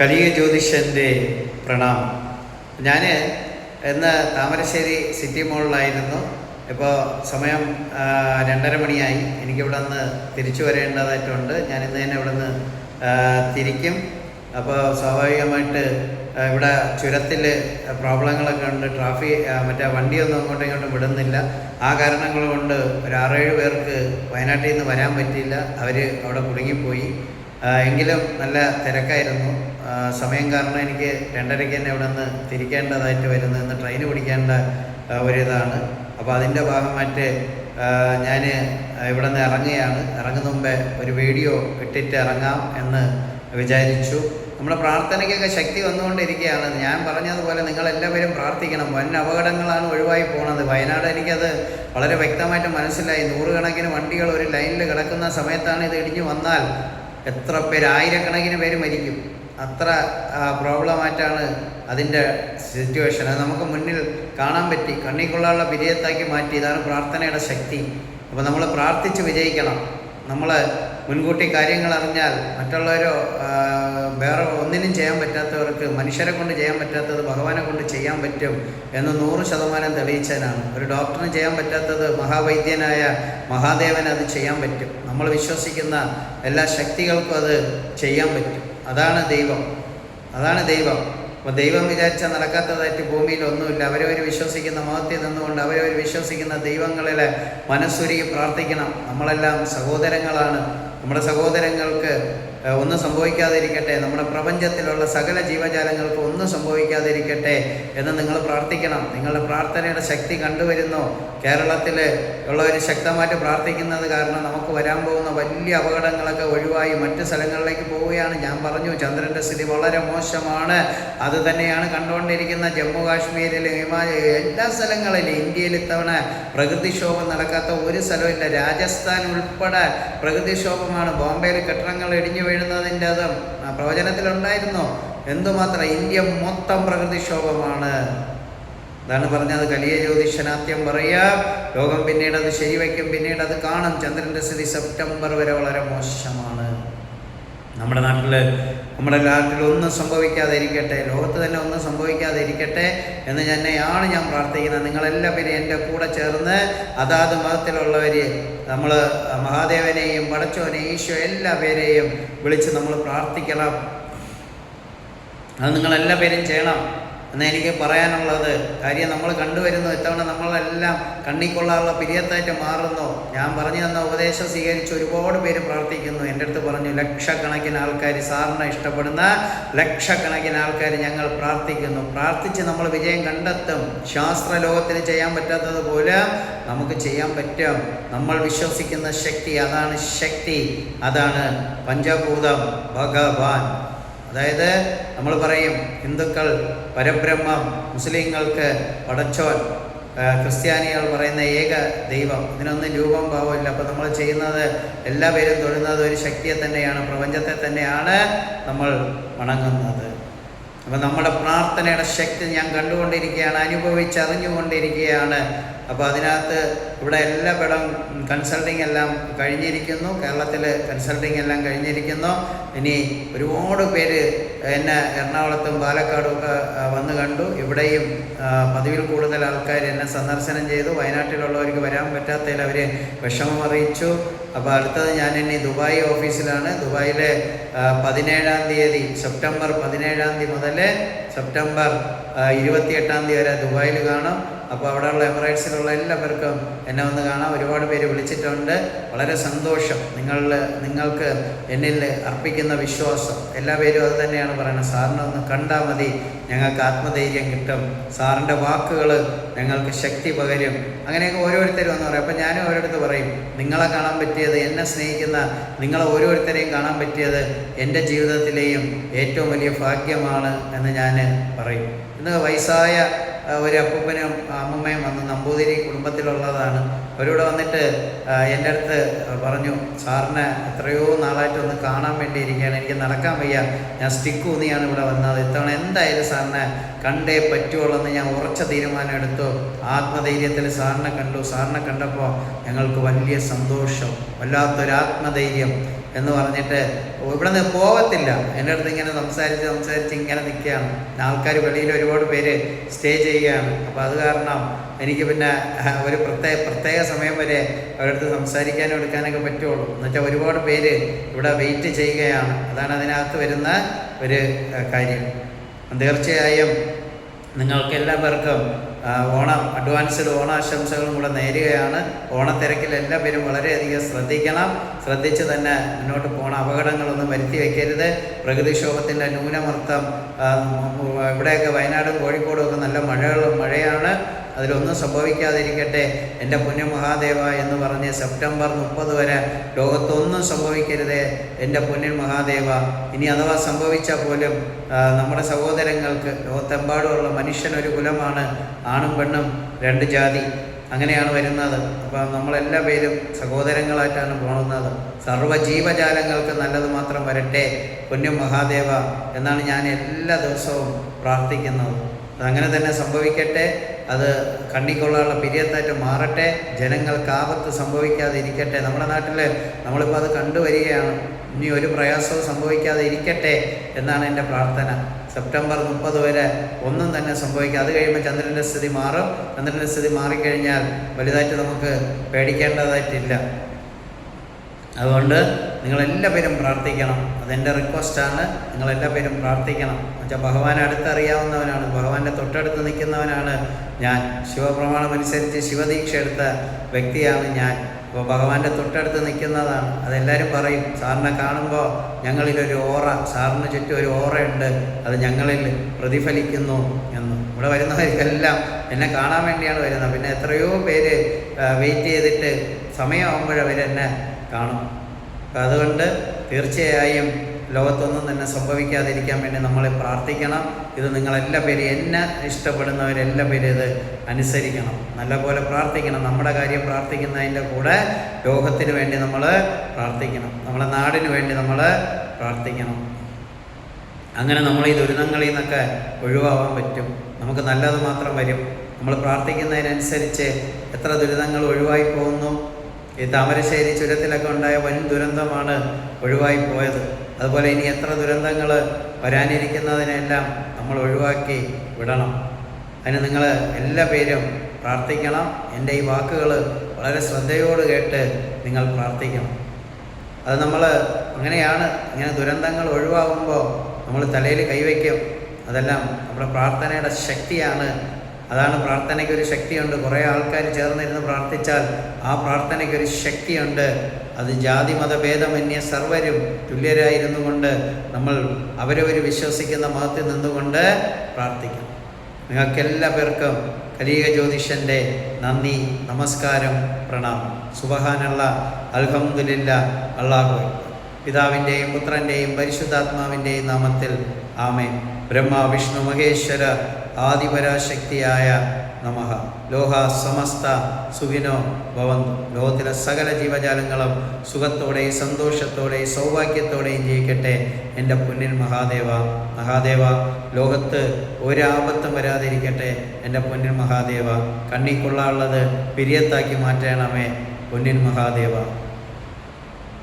കലിയ ജ്യോതിഷന്റെ പ്രണാമം. ഞാൻ ഇന്ന് താമരശ്ശേരി സിറ്റി മോളിലായിരുന്നു. ഇപ്പോൾ സമയം രണ്ടര മണിയായി. എനിക്കിവിടെ നിന്ന് തിരിച്ചു വരേണ്ടതായിട്ടുണ്ട്. ഞാൻ ഇന്ന് തന്നെ ഇവിടെ നിന്ന് തിരിക്കും. അപ്പോൾ സ്വാഭാവികമായിട്ട് ഇവിടെ ചുരത്തിൽ പ്രോബ്ലങ്ങളൊക്കെ ഉണ്ട്. ട്രാഫിക് മറ്റേ വണ്ടിയൊന്നും അങ്ങോട്ടും ഇങ്ങോട്ടും വിടുന്നില്ല. ആ കാരണങ്ങൾ കൊണ്ട് ഒരു ആറേഴ് പേർക്ക് വയനാട്ടിൽ നിന്ന് വരാൻ പറ്റിയില്ല. അവർ അവിടെ കുടുങ്ങിപ്പോയി. എങ്കിലും നല്ല തിരക്കായിരുന്നു. സമയം കാരണം എനിക്ക് രണ്ടരയ്ക്ക് തന്നെ ഇവിടെ നിന്ന് തിരിക്കേണ്ടതായിട്ട് വരുന്നത് ഇന്ന് ട്രെയിൻ പിടിക്കേണ്ട ഒരിതാണ്. അപ്പോൾ അതിന്റെ ഭാഗമായിട്ട് ഞാൻ ഇവിടെ നിന്ന് ഇറങ്ങുകയാണ്. ഇറങ്ങുന്ന മുമ്പേ ഒരു വീഡിയോ ഇട്ടിട്ട് ഇറങ്ങാം എന്ന് വിചാരിച്ചു. നമ്മുടെ പ്രാർത്ഥനയ്ക്കൊക്കെ ശക്തി വന്നുകൊണ്ടിരിക്കുകയാണ്. ഞാൻ പറഞ്ഞതുപോലെ നിങ്ങളെല്ലാവരും പ്രാർത്ഥിക്കണം. വൻ അപകടങ്ങളാണ് ഒഴിവായി പോകുന്നത് വയനാട് എനിക്കത് വളരെ വ്യക്തമായിട്ട് മനസ്സിലായി. നൂറുകണക്കിന് വണ്ടികൾ ഒരു ലൈനിൽ കിടക്കുന്ന സമയത്താണ് ഇത് ഇടിഞ്ഞു വന്നാൽ എത്ര പേര് ആയിരക്കണക്കിന് പേര് മരിക്കും. അത്ര പ്രോബ്ലമായിട്ടാണ് അതിന്റെ സിറ്റുവേഷൻ അത് നമുക്ക് മുന്നിൽ കാണാൻ പറ്റി. കണ്ണി കൊള്ളാനുള്ള വിജയത്താക്കി മാറ്റി. ഇതാണ് പ്രാർത്ഥനയുടെ ശക്തി. അപ്പോൾ നമ്മൾ പ്രാർത്ഥിച്ച് വിജയിക്കണം. നമ്മൾ മുൻകൂട്ടി കാര്യങ്ങൾ അറിഞ്ഞാൽ മറ്റുള്ളവരോ വേറെ ഒന്നിനും ചെയ്യാൻ പറ്റാത്തവർക്ക് മനുഷ്യരെ കൊണ്ട് ചെയ്യാൻ പറ്റാത്തത് ഭഗവാനെ കൊണ്ട് ചെയ്യാൻ പറ്റും എന്ന് നൂറ് ശതമാനം തെളിയിച്ചതിനാണ്. ഒരു ഡോക്ടറിന് ചെയ്യാൻ പറ്റാത്തത് മഹാവൈദ്യനായ മഹാദേവന് അത് ചെയ്യാൻ പറ്റും. നമ്മൾ വിശ്വസിക്കുന്ന എല്ലാ ശക്തികൾക്കും അത് ചെയ്യാൻ പറ്റും. അതാണ് ദൈവം. അതാണ് ദൈവം. അപ്പോൾ ദൈവം വിചാരിച്ചാൽ നടക്കാത്തതായിട്ട് ഭൂമിയിൽ ഒന്നുമില്ല. അവരവർ വിശ്വസിക്കുന്ന മതത്തിൽ നിന്നുകൊണ്ട് അവരവർ വിശ്വസിക്കുന്ന ദൈവങ്ങളിലെ മനസ്സൊരുക്കി പ്രാർത്ഥിക്കണം. നമ്മളെല്ലാം സഹോദരങ്ങളാണ്. നമ്മുടെ സഹോദരങ്ങൾക്ക് ഒന്നും സംഭവിക്കാതിരിക്കട്ടെ. നമ്മുടെ പ്രപഞ്ചത്തിലുള്ള സകല ജീവജാലങ്ങൾക്ക് ഒന്നും സംഭവിക്കാതിരിക്കട്ടെ എന്ന് നിങ്ങൾ പ്രാർത്ഥിക്കണം. നിങ്ങളുടെ പ്രാർത്ഥനയുടെ ശക്തി കണ്ടുവരുന്നു. കേരളത്തിൽ ഉള്ളവർ ശക്തമായിട്ട് പ്രാർത്ഥിക്കുന്നത് കാരണം നമുക്ക് വരാൻ പോകുന്ന വലിയ അപകടങ്ങളൊക്കെ ഒഴിവായി മറ്റു സ്ഥലങ്ങളിലേക്ക് പോവുകയാണ്. ഞാൻ പറഞ്ഞു ചന്ദ്രന്റെ സ്ഥിതി വളരെ മോശമാണ്. അത് തന്നെയാണ് കണ്ടുകൊണ്ടിരിക്കുന്ന ജമ്മു കാശ്മീരിൽ ഹിമാചൽ എല്ലാ സ്ഥലങ്ങളിലും ഇന്ത്യയിൽ ഇത്തവണ പ്രകൃതിക്ഷോഭം നടക്കാത്ത ഒരു സ്ഥലമില്ല രാജസ്ഥാൻ ഉൾപ്പെടെ പ്രകൃതിക്ഷോഭമാണ്. ബോംബെയിൽ കെട്ടിടങ്ങൾ ഇടിഞ്ഞു വീഴുന്നതിന്റെ അത് പ്രവചനത്തിലുണ്ടായിരുന്നോ? എന്തുമാത്രം ഇന്ത്യ മൊത്തം പ്രകൃതിക്ഷോഭമാണ്. അതാണ് പറഞ്ഞത് കലിയ ജ്യോതിഷനാത്യം പറയാം ലോകം പിന്നീട് അത് ശരിവയ്ക്കും പിന്നീട് അത് കാണും. ചന്ദ്രന്റെ സ്ഥിതി സെപ്റ്റംബർ വരെ വളരെ മോശമാണ്. നമ്മുടെ നാട്ടിൽ നമ്മുടെ നാട്ടിൽ ഒന്നും സംഭവിക്കാതെ ഇരിക്കട്ടെ ലോകത്ത് തന്നെ ഒന്നും സംഭവിക്കാതെ ഇരിക്കട്ടെ എന്ന് തന്നെയാണ് ഞാൻ പ്രാർത്ഥിക്കുന്നത്. നിങ്ങളെല്ലാവരും എന്റെ കൂടെ ചേർന്ന് അതാത് മതത്തിലുള്ളവർ നമ്മൾ മഹാദേവനെയും പടച്ചോനെയും ഈശോ എല്ലാ പേരെയും വിളിച്ച് നമ്മൾ പ്രാർത്ഥിക്കണം. അത് നിങ്ങളെല്ലാ പേരും ചെയ്യണം. എന്ന് എനിക്ക് പറയാനുള്ളത് കാര്യം നമ്മൾ കണ്ടുവരുന്നു ഇത്തവണ നമ്മളെല്ലാം കണ്ണിക്കൊള്ളാനുള്ള പിരിയത്തായിട്ട് മാറുന്നു. ഞാൻ പറഞ്ഞു തന്ന ഉപദേശം സ്വീകരിച്ച് ഒരുപാട് പേര് പ്രാർത്ഥിക്കുന്നു. എന്റെ അടുത്ത് പറഞ്ഞു ലക്ഷക്കണക്കിന് ആൾക്കാർ സാറിനെ ഇഷ്ടപ്പെടുന്ന ലക്ഷക്കണക്കിന് ആൾക്കാർ ഞങ്ങൾ പ്രാർത്ഥിക്കുന്നു. പ്രാർത്ഥിച്ച് നമ്മൾ വിജയം കണ്ടെത്തും. ശാസ്ത്ര ലോകത്തിന് ചെയ്യാൻ പറ്റാത്തതുപോലെ നമുക്ക് ചെയ്യാൻ പറ്റും. നമ്മൾ വിശ്വസിക്കുന്ന ശക്തി അതാണ് ശക്തി. അതാണ് പഞ്ചഭൂതം ഭഗവാൻ. അതായത് നമ്മൾ പറയും ഹിന്ദുക്കൾ പരബ്രഹ്മം മുസ്ലിങ്ങൾക്ക് പടച്ചോൻ ക്രിസ്ത്യാനികൾ പറയുന്ന ഏക ദൈവം. ഇതിനൊന്നും രൂപം ഭാവമില്ല അപ്പോൾ നമ്മൾ ചെയ്യുന്നത് എല്ലാ പേരും തൊഴുന്നത് ഒരു ശക്തിയെ തന്നെയാണ് പ്രപഞ്ചത്തെ തന്നെയാണ് നമ്മൾ വണങ്ങുന്നത്. അപ്പം നമ്മുടെ പ്രാർത്ഥനയുടെ ശക്തി ഞാൻ കണ്ടുകൊണ്ടിരിക്കുകയാണ് അനുഭവിച്ചറിഞ്ഞുകൊണ്ടിരിക്കുകയാണ്. അപ്പോൾ അതിനകത്ത് ഇവിടെ എല്ലാ പടം കൺസൾട്ടിങ് എല്ലാം കഴിഞ്ഞിരിക്കുന്നു. കേരളത്തിൽ കൺസൾട്ടിങ് എല്ലാം കഴിഞ്ഞിരിക്കുന്നു. ഇനി ഒരുപാട് പേര് എന്നെ എറണാകുളത്തും പാലക്കാടും ഒക്കെ വന്ന് കണ്ടു. ഇവിടെയും പതിവിൽ കൂടുതൽ ആൾക്കാർ എന്നെ സന്ദർശനം ചെയ്തു. വയനാട്ടിലുള്ളവർക്ക് വരാൻ പറ്റാത്തതിൽ അവർ വിഷമം അറിയിച്ചു. അപ്പോൾ അടുത്തത് ഞാൻ ഇനി ദുബായ് ഓഫീസിലാണ്. ദുബായിലെ പതിനേഴാം തീയതി സെപ്റ്റംബർ പതിനേഴാം തീയതി മുതൽ സെപ്റ്റംബർ ഇരുപത്തിയെട്ടാം തീയതി വരെ ദുബായിൽ കാണും. അപ്പോൾ അവിടെയുള്ള എമിറേറ്റ്സിലുള്ള എല്ലാവർക്കും എന്നെ വന്ന് കാണാൻ ഒരുപാട് പേര് വിളിച്ചിട്ടുണ്ട്. വളരെ സന്തോഷം നിങ്ങൾ നിങ്ങൾക്ക് എന്നിൽ അർപ്പിക്കുന്ന വിശ്വാസം. എല്ലാ പേരും അത് തന്നെയാണ് പറയുന്നത്. സാറിനെ ഒന്ന് കണ്ടാൽ മതി. ഞങ്ങൾക്ക് ആത്മധൈര്യം കിട്ടും. സാറിന്റെ വാക്കുകൾ ഞങ്ങൾക്ക് ശക്തി പകരും. അങ്ങനെയൊക്കെ ഓരോരുത്തരും എന്ന് പറയും. അപ്പം ഞാനും ഓരോരുത്തർ പറയും നിങ്ങളെ കാണാൻ പറ്റിയത് എന്നെ സ്നേഹിക്കുന്ന നിങ്ങളെ ഓരോരുത്തരെയും കാണാൻ പറ്റിയത് എന്റെ ജീവിതത്തിലെയും ഏറ്റവും വലിയ ഭാഗ്യമാണ് എന്ന് ഞാൻ പറയും. ഇന്ന് വയസ്സായ ഒരു അപ്പൂപ്പനും അമ്മമ്മയും വന്ന് നമ്പൂതിരി കുടുംബത്തിലുള്ളതാണ്. അവരിവിടെ വന്നിട്ട് എന്റെ അടുത്ത് പറഞ്ഞു സാറിനെ എത്രയോ നാളായിട്ട് ഒന്ന് കാണാൻ വേണ്ടി ഇരിക്കുകയാണ് എനിക്ക് നടക്കാൻ വയ്യ. ഞാൻ സ്റ്റിക്ക് ഊന്നിയാണ് ഇവിടെ വന്നത്. ഇത്തവണ എന്തായാലും സാറിനെ കണ്ടേ പറ്റുള്ളൂ എന്ന് ഞാൻ ഉറച്ച തീരുമാനം എടുത്തു. ആത്മധൈര്യത്തിൽ സാറിനെ കണ്ടു. സാറിനെ കണ്ടപ്പോൾ ഞങ്ങൾക്ക് വലിയ സന്തോഷം. വല്ലാത്തൊരു ആത്മധൈര്യം. എന്ന് പറഞ്ഞിട്ട് ഇവിടെ നിന്ന് പോകത്തില്ല എന്റെ അടുത്ത് ഇങ്ങനെ സംസാരിച്ച് സംസാരിച്ച് ഇങ്ങനെ നിൽക്കുകയാണ്. ആൾക്കാർ വെളിയിൽ ഒരുപാട് പേര് സ്റ്റേ ചെയ്യുകയാണ്. അപ്പോൾ അത് കാരണം എനിക്ക് പിന്നെ ഒരു പ്രത്യേക പ്രത്യേക സമയം വരെ അവരടുത്ത് സംസാരിക്കാനും എടുക്കാനൊക്കെ പറ്റുള്ളൂ. എന്നുവെച്ചാൽ ഒരുപാട് പേര് ഇവിടെ വെയിറ്റ് ചെയ്യുകയാണ്. അതാണ് അതിനകത്ത് വരുന്ന ഒരു കാര്യം. തീർച്ചയായും നിങ്ങൾക്ക് എല്ലാവർക്കും ഓണം അഡ്വാൻസ്ഡ് ഓണാശംസകളും കൂടെ നേരുകയാണ്. ഓണത്തിരക്കിൽ എല്ലാ പേരും വളരെയധികം ശ്രദ്ധിക്കണം. ശ്രദ്ധിച്ച് തന്നെ മുന്നോട്ട് പോകണം. അപകടങ്ങളൊന്നും വരുത്തി വയ്ക്കരുത് പ്രകൃതിക്ഷോഭത്തിന്റെ ന്യൂനമർദ്ദം ഇവിടെയൊക്കെ വയനാടും കോഴിക്കോടും ഒക്കെ നല്ല മഴകൾ മഴയാണ്. അതിലൊന്നും സംഭവിക്കാതിരിക്കട്ടെ. എന്റെ പുണ്യ മഹാദേവ എന്ന് പറഞ്ഞ് സെപ്റ്റംബർ മുപ്പത് വരെ ലോകത്തൊന്നും സംഭവിക്കരുതേ എന്റെ പുണ്യൻ മഹാദേവ ഇനി അഥവാ സംഭവിച്ചാൽ പോലും നമ്മുടെ സഹോദരങ്ങൾക്ക് ലോകത്തെമ്പാടുമുള്ള മനുഷ്യനൊരു കുലമാണ് ആണും പെണ്ണും രണ്ട് ജാതി. അങ്ങനെയാണ് വരുന്നത്. അപ്പം നമ്മളെല്ലാ പേരും സഹോദരങ്ങളായിട്ടാണ് പോകുന്നത് സർവ ജീവജാലങ്ങൾക്ക് നല്ലത് മാത്രം വരട്ടെ പുണ്യം മഹാദേവ എന്നാണ് ഞാൻ എല്ലാ ദിവസവും പ്രാർത്ഥിക്കുന്നത്. അങ്ങനെ തന്നെ സംഭവിക്കട്ടെ. അത് കണ്ണിക്കൊള്ളാനുള്ള പിരിയത്തായിട്ട് മാറട്ടെ. ജനങ്ങൾക്ക് ആപത്ത് സംഭവിക്കാതെ ഇരിക്കട്ടെ. നമ്മുടെ നാട്ടിൽ നമ്മളിപ്പോൾ അത് കണ്ടുവരികയാണ്. ഇനി ഒരു പ്രയാസവും സംഭവിക്കാതെ ഇരിക്കട്ടെ എന്നാണ് എന്റെ പ്രാർത്ഥന. സെപ്റ്റംബർ മുപ്പത് വരെ ഒന്നും തന്നെ സംഭവിക്കുക അത് കഴിയുമ്പോൾ ചന്ദ്രന്റെ സ്ഥിതി മാറും. ചന്ദ്രന്റെ സ്ഥിതി മാറിക്കഴിഞ്ഞാൽ വലുതായിട്ട് നമുക്ക് പേടിക്കേണ്ടതായിട്ടില്ല. അതുകൊണ്ട് നിങ്ങളെല്ലാ പേരും പ്രാർത്ഥിക്കണം. അതെന്റെ റിക്വസ്റ്റാണ് നിങ്ങളെല്ലാ പേരും പ്രാർത്ഥിക്കണം. എന്നുവെച്ചാൽ ഭഗവാൻ അടുത്തറിയാവുന്നവനാണ് ഭഗവാന്റെ തൊട്ടടുത്ത് നിൽക്കുന്നവനാണ് ഞാൻ. ശിവപ്രമാണമനുസരിച്ച് ശിവദീക്ഷ എടുത്ത വ്യക്തിയാണ് ഞാൻ. അപ്പോൾ ഭഗവാന്റെ തൊട്ടടുത്ത് നിൽക്കുന്നതാണ്. അതെല്ലാവരും പറയും സാറിനെ കാണുമ്പോൾ ഞങ്ങളിലൊരു ഓറ സാറിന് ചുറ്റും ഒരു ഓറയുണ്ട്. അത് ഞങ്ങളിൽ പ്രതിഫലിക്കുന്നു എന്ന്. ഇവിടെ വരുന്നവർക്കെല്ലാം എന്നെ കാണാൻ വേണ്ടിയാണ് വരുന്നത്. പിന്നെ എത്രയോ പേര് വെയിറ്റ് ചെയ്തിട്ട് സമയമാകുമ്പോൾ അവരെന്നെ കാണും അതുകൊണ്ട് തീർച്ചയായും ലോകത്തൊന്നും തന്നെ സംഭവിക്കാതിരിക്കാൻ വേണ്ടി നമ്മൾ പ്രാർത്ഥിക്കണം. ഇത് നിങ്ങളെല്ലാ പേരും എന്നെ ഇഷ്ടപ്പെടുന്നവരെല്ലാ പേരും ഇത് അനുസരിക്കണം. നല്ലപോലെ പ്രാർത്ഥിക്കണം. നമ്മുടെ കാര്യം പ്രാർത്ഥിക്കുന്നതിന്റെ കൂടെ ലോകത്തിന് വേണ്ടി നമ്മൾ പ്രാർത്ഥിക്കണം. നമ്മുടെ നാടിന് വേണ്ടി നമ്മൾ പ്രാർത്ഥിക്കണം. അങ്ങനെ നമ്മൾ ഈ ദുരിതങ്ങളിൽ നിന്നൊക്കെ ഒഴിവാകാൻ പറ്റും. നമുക്ക് നല്ലത് മാത്രം വരും. നമ്മൾ പ്രാർത്ഥിക്കുന്നതിനനുസരിച്ച് എത്ര ദുരിതങ്ങൾ ഒഴിവായി പോകുന്നു. ഈ താമരശ്ശേരി ചുരത്തിലൊക്കെ ഉണ്ടായ വൻ ദുരന്തമാണ് ഒഴിവായി പോയത് അതുപോലെ ഇനി എത്ര ദുരന്തങ്ങൾ വരാനിരിക്കുന്നതിനെല്ലാം നമ്മൾ ഒഴിവാക്കി വിടണം. അതിന് നിങ്ങൾ എല്ലാ പേരും പ്രാർത്ഥിക്കണം. എന്റെ ഈ വാക്കുകൾ വളരെ ശ്രദ്ധയോട് കേട്ട് നിങ്ങൾ പ്രാർത്ഥിക്കണം. അത് നമ്മൾ അങ്ങനെയാണ്. ഇങ്ങനെ ദുരന്തങ്ങൾ ഒഴിവാകുമ്പോൾ നമ്മൾ തലയിൽ കൈവയ്ക്കും. അതെല്ലാം നമ്മുടെ പ്രാർത്ഥനയുടെ ശക്തിയാണ് അതാണ് പ്രാർത്ഥനയ്ക്ക് ഒരു ശക്തിയുണ്ട്. കുറേ ആൾക്കാർ ചേർന്നിരുന്ന് പ്രാർത്ഥിച്ചാൽ ആ പ്രാർത്ഥനയ്ക്ക് ഒരു ശക്തിയുണ്ട്. അത് ജാതി മതഭേദമന്യ സർവരും തുല്യരായിരുന്നു കൊണ്ട് നമ്മൾ അവരവർ വിശ്വസിക്കുന്ന മതത്തിൽ നിന്നുകൊണ്ട് പ്രാർത്ഥിക്കും. നിങ്ങൾക്കെല്ലാ പേർക്കും കലീക ജ്യോതിഷന്റെ നന്ദി നമസ്കാരം പ്രണാമം. സുബഹാനുള്ള അൽഹമുദില്ല അള്ളാഹു പിതാവിന്റെയും പുത്രന്റെയും പരിശുദ്ധാത്മാവിന്റെയും നാമത്തിൽ ആമേ ബ്രഹ്മ വിഷ്ണു മഹേശ്വര ആദിപരാശക്തിയായ നമ. ലോഹ സമസ്ത സുഖിനോ ഭവന്തു. ലോകത്തിലെ സകല ജീവജാലങ്ങളും സുഖത്തോടെയും സന്തോഷത്തോടെയും സൗഭാഗ്യത്തോടെയും ജീവിക്കട്ടെ എന്റെ പൊന്നിൻ മഹാദേവ. മഹാദേവ ലോകത്ത് ഒരാപത്തും വരാതിരിക്കട്ടെ എന്റെ പൊന്നിൻ മഹാദേവ. കണ്ണിക്കൊള്ളാനുള്ളത് പിരിയത്താക്കി മാറ്റണമേ പൊന്നിൻ മഹാദേവ.